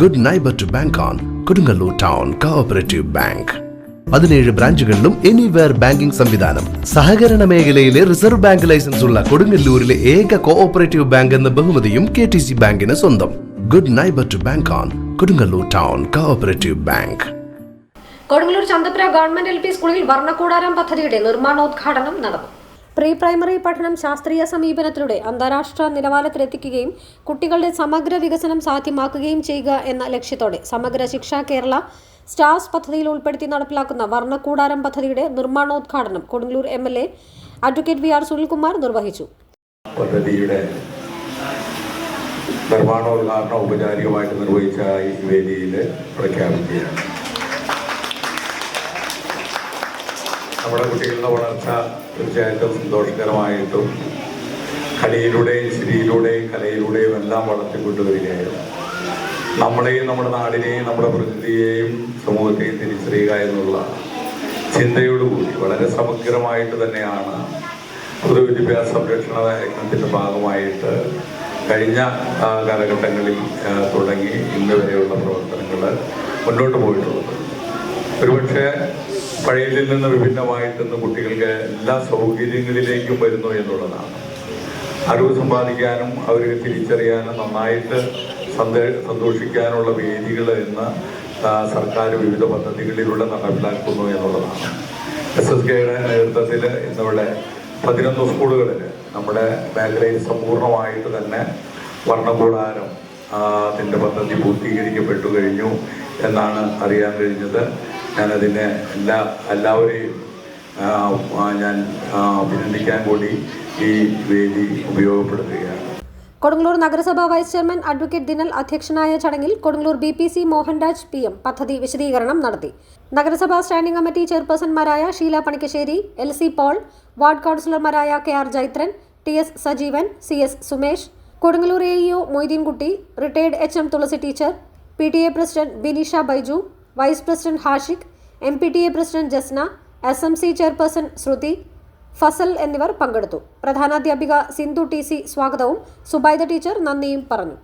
Good neighbour to bank on Kodungallur town cooperative bank പതിനേഴ് ബ്രാഞ്ചുകളിലും anywhere banking സംവിധാനം. സഹകരണ മേഖലയിലെ റിസർവ് ബാങ്ക് ലൈസൻസ് ഉള്ള കൊടുങ്ങല്ലൂരിലെ ഏക കോഓപ്പറേറ്റീവ് ബാങ്ക് എന്ന ബഹുമതിയും കെ ടി സി ബാങ്കിന് സ്വന്തം. Good neighbour to bank on Kodungallur town cooperative bank Kodungallur Chanthapura government L P സ്കൂളിൽ വർണക്കൂടാരം പദ്ധതിയുടെ നിർമ്മാണോദ്ഘാടനം നടന്നു. പ്രീ പ്രൈമറി പഠനം ശാസ്ത്രീയ സമീപനത്തിലൂടെ അന്താരാഷ്ട്ര നിലവാരത്തിലെത്തിക്കുകയും കുട്ടികളുടെ സമഗ്ര വികസനം സാധ്യമാക്കുകയും ചെയ്യുക എന്ന ലക്ഷ്യത്തോടെ സമഗ്ര ശിക്ഷ കേരള സ്റ്റാർസ് പദ്ധതിയിൽ ഉൾപ്പെടുത്തി നടപ്പിലാക്കുന്ന വർണക്കൂടാരം പദ്ധതിയുടെ നിർമ്മാണോദ്ഘാടനം Kodungallur M L A advocate V R Sunilkumar നിർവഹിച്ചു. പദ്ധതിയുടെ നിർമ്മാണോദ്ഘാടനം ഔപചാരികമായിട്ട് നിർവഹിച്ച ഈ വേദിയിൽ പ്രഖ്യാപിക്കുകയാണ്. നമ്മുടെ കുട്ടികളുടെ വളർച്ച തീർച്ചയായിട്ടും സന്തോഷകരമായിട്ടും കലയിലൂടെയും ചിരിയിലൂടെയും കലയിലൂടെയും എല്ലാം വളർത്തിക്കൊണ്ടുവരികയായിരുന്നു നമ്മളെയും നമ്മുടെ നാടിനെയും നമ്മുടെ പ്രകൃതിയെയും സമൂഹത്തെയും തിരിച്ചറിയുക എന്നുള്ള ചിന്തയോടുകൂടി വളരെ സമഗ്രമായിട്ട് തന്നെയാണ് പൊതുവിദ്യാഭ്യാസ സംരക്ഷണ യജ്ഞത്തിന്റെ ഭാഗമായിട്ട് കഴിഞ്ഞ കാലഘട്ടങ്ങളിൽ തുടങ്ങി ഇന്ന് വരെയുള്ള പ്രവർത്തനങ്ങൾ മുന്നോട്ട് പോയിട്ടുള്ളത്. ഒരുപക്ഷെ പഴയതിൽ നിന്ന് വിഭിന്നമായിട്ട് ഇന്ന് കുട്ടികൾക്ക് എല്ലാ സൗകര്യങ്ങളിലേക്കും വരുന്നു എന്നുള്ളതാണ്. അറിവ് സമ്പാദിക്കാനും അവരെ തിരിച്ചറിയാനും നന്നായിട്ട് സന്തോഷിക്കാനുള്ള വേദികൾ ഇന്ന് സർക്കാർ വിവിധ പദ്ധതികളിലൂടെ നടപ്പിലാക്കുന്നു എന്നുള്ളതാണ്. എസ് എസ് കെയുടെ നേതൃത്വത്തിൽ ഇന്നിവിടെ പതിനൊന്ന് സ്കൂളുകളിൽ നമ്മുടെ മേഖലയിൽ സമ്പൂർണമായിട്ട് തന്നെ വർണകൂടാരം അതിന്റെ പദ്ധതി പൂർത്തീകരിക്കപ്പെട്ടു കഴിഞ്ഞു എന്നാണ് അറിയാൻ കഴിഞ്ഞത്. ഞാനതിനെ എല്ലാ എല്ലാവരെയും ഞാൻ അഭിനന്ദിക്കാൻ കൂടി ഈ വേദി ഉപയോഗപ്പെടുത്തുകയാണ്. കൊടുങ്ങല്ലൂർ നഗരസഭാ വൈസ് ചെയർമാൻ അഡ്വക്കേറ്റ് ദിനൽ അധ്യക്ഷനായ ചടങ്ങിൽ Kodungallur B P C Mohanraj P M പദ്ധതി വിശദീകരണം നടത്തി. നഗരസഭാ standing committee ചെയർപേഴ്സൺമാരായ Sheela Panikkassery L C Paul ward കൗൺസിലർമാരായ K R Jaithran T S Sajeevan C S Sumesh Kodungallur A Moideenkutty retired H M Thulasi teacher P T A president Bineesha Baiju vice president Hashiq M P T A president Jasna S M C chairperson Shruthi Fasal എന്നിവർ പങ്കെടുത്തു. പ്രധാനാധ്യാപിക Sindhu T C സ്വാഗതവും Subaida teacher നന്ദിയും പറഞ്ഞു.